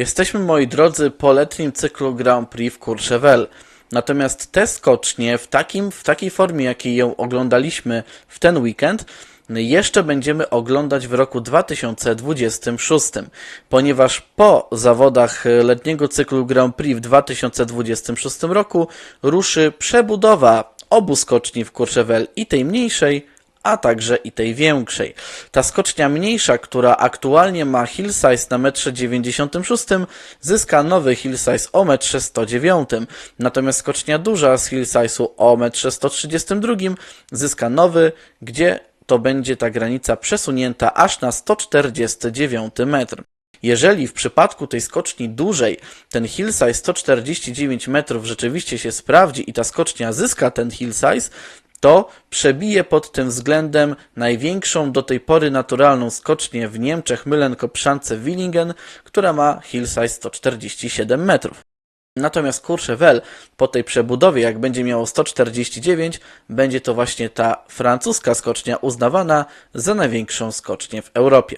Jesteśmy, moi drodzy, po letnim cyklu Grand Prix w Courchevel. Natomiast te skocznie w, takim, w takiej formie, jakiej ją oglądaliśmy w ten weekend, jeszcze będziemy oglądać w roku 2026, ponieważ po zawodach letniego cyklu Grand Prix w 2026 roku ruszy przebudowa obu skoczni w Courchevel i tej mniejszej, a także i tej większej. Ta skocznia mniejsza, która aktualnie ma hill size na 1,96 m, zyska nowy hill size o 1,109 m, natomiast skocznia duża z hill size'u o 1,132 m zyska nowy, gdzie to będzie ta granica przesunięta aż na 149 metr. Jeżeli w przypadku tej skoczni dużej ten hill size 149 metrów rzeczywiście się sprawdzi i ta skocznia zyska ten hill size, to przebije pod tym względem największą do tej pory naturalną skocznię w Niemczech Mühlenkopszance Willingen, która ma hill size 147 metrów. Natomiast Courchevel po tej przebudowie, jak będzie miało 149, będzie to właśnie ta francuska skocznia uznawana za największą skocznię w Europie.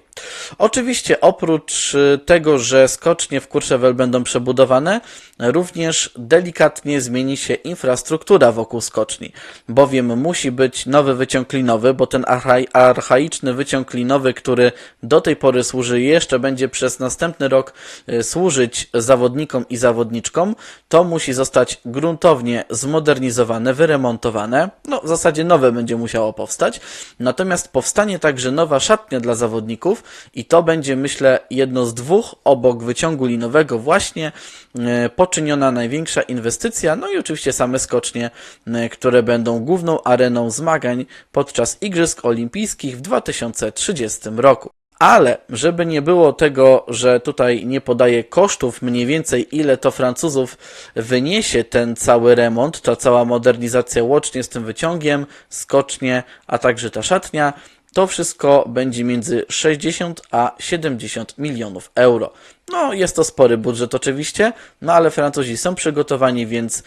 Oczywiście oprócz y, tego, że skocznie w Courchevel będą przebudowane, również delikatnie zmieni się infrastruktura wokół skoczni, bowiem musi być nowy wyciąg linowy, bo ten archai- archaiczny wyciąg linowy, który do tej pory służy jeszcze będzie przez następny rok y, służyć zawodnikom i zawodniczkom, to musi zostać gruntownie zmodernizowane, wyremontowane. No, w zasadzie nowe będzie musiało powstać. Natomiast powstanie także nowa szatnia dla zawodników i to będzie, myślę, jedno z dwóch obok wyciągu linowego właśnie e, poczyniona największa inwestycja. No i oczywiście same skocznie, e, które będą główną areną zmagań podczas Igrzysk Olimpijskich w 2030 roku. Ale, żeby nie było tego, że tutaj nie podaję kosztów mniej więcej, ile to Francuzów wyniesie ten cały remont, ta cała modernizacja łącznie z tym wyciągiem, skocznie, a także ta szatnia, to wszystko będzie między 60 a 70 milionów euro. No, jest to spory budżet oczywiście, no ale Francuzi są przygotowani, więc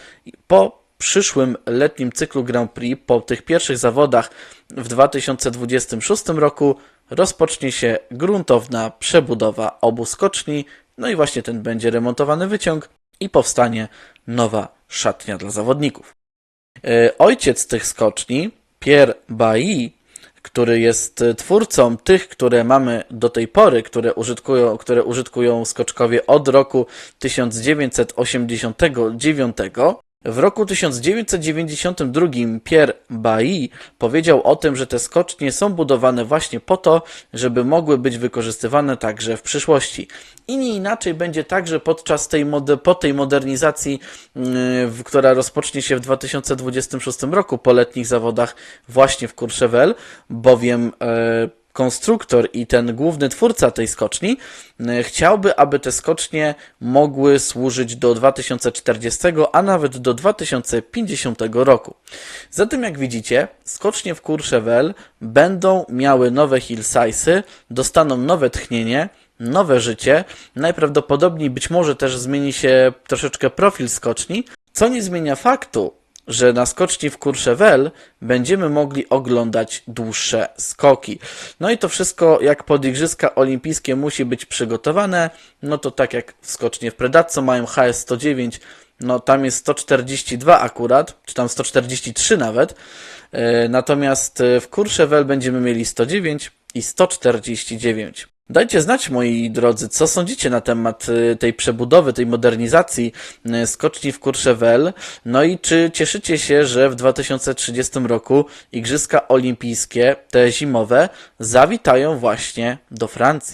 po przyszłym letnim cyklu Grand Prix, po tych pierwszych zawodach w 2026 roku, rozpocznie się gruntowna przebudowa obu skoczni, no i właśnie ten będzie remontowany wyciąg i powstanie nowa szatnia dla zawodników. E, Ojciec tych skoczni, Pierre Bailly, który jest twórcą tych, które mamy do tej pory, które użytkują, które użytkują skoczkowie od roku 1989. W roku 1992 Pierre Bailly powiedział o tym, że te skocznie są budowane właśnie po to, żeby mogły być wykorzystywane także w przyszłości. I nie inaczej będzie także podczas tej, po tej modernizacji, yy, która rozpocznie się w 2026 roku po letnich zawodach właśnie w Courchevel, bowiem e, konstruktor i ten główny twórca tej skoczni e, chciałby, aby te skocznie mogły służyć do 2040, a nawet do 2050 roku. Zatem jak widzicie, skocznie w Courchevel będą miały nowe hill size'y, dostaną nowe tchnienie, nowe życie, najprawdopodobniej być może też zmieni się troszeczkę profil skoczni, co nie zmienia faktu, że na skoczni w Courchevel będziemy mogli oglądać dłuższe skoki. No i to wszystko jak pod Igrzyska Olimpijskie musi być przygotowane, no to tak jak w skocznie w Predazzo mają HS 109, no tam jest 142 akurat, czy tam 143 nawet, E, natomiast e, w Courchevel będziemy mieli 109 i 149. Dajcie znać, moi drodzy, co sądzicie na temat y, tej przebudowy, tej modernizacji y, skoczni w Courchevel. No i czy cieszycie się, że w 2030 roku Igrzyska Olimpijskie, te zimowe, zawitają właśnie do Francji?